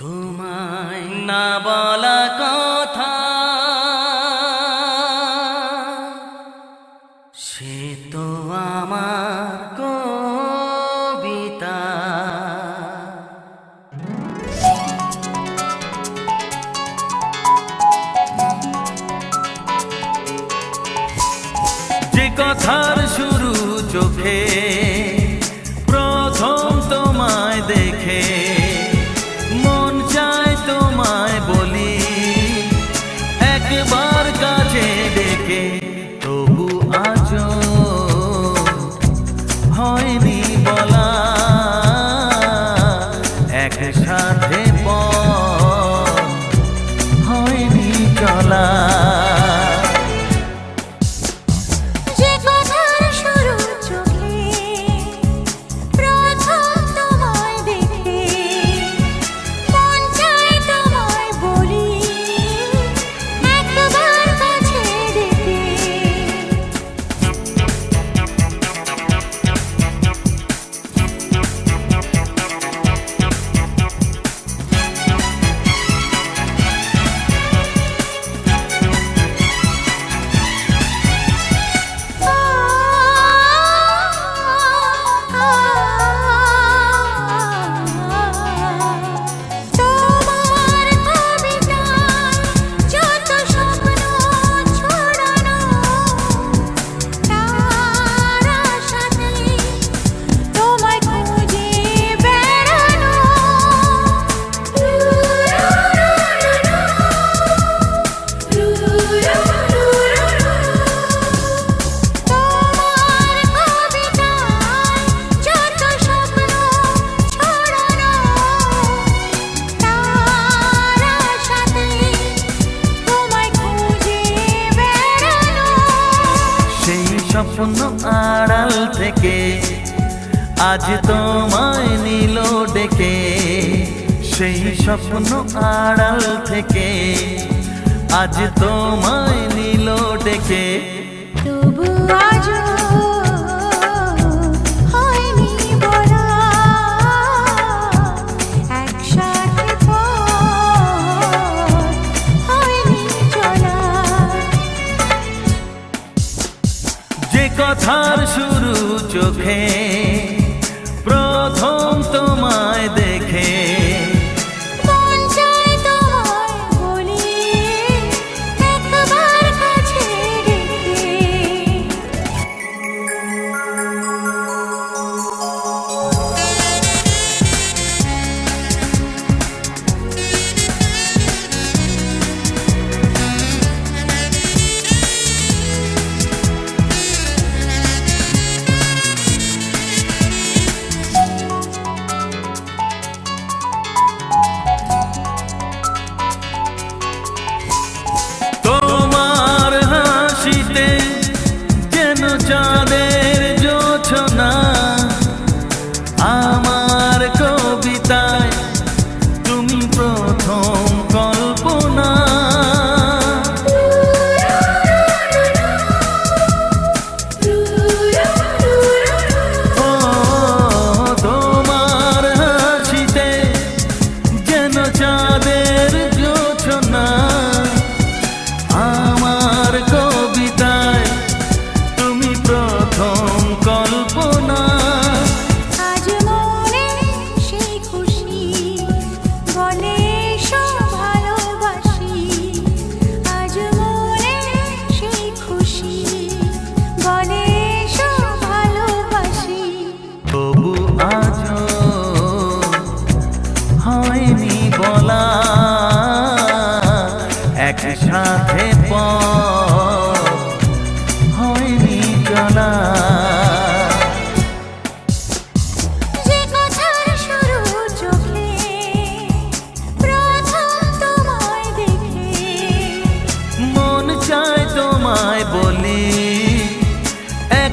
তোমায় না বলা কথা। সে তো আমার কবিতা। যে কথার শুরু চোখে, প্রথম তোমায় দেখে প্রভু শূন্য আড়াল থেকে আজ তোমায় নিল ডেকে। সেই স্বপ্ন আড়াল থেকে আজ তোমায় নিল ডেকে। তবু আজ সে কথার শুরু চোখে প্রথম তোমায় দেখে।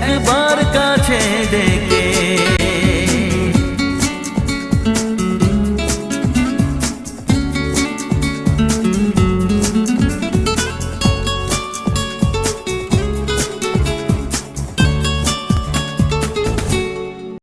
एक बार का छे देखे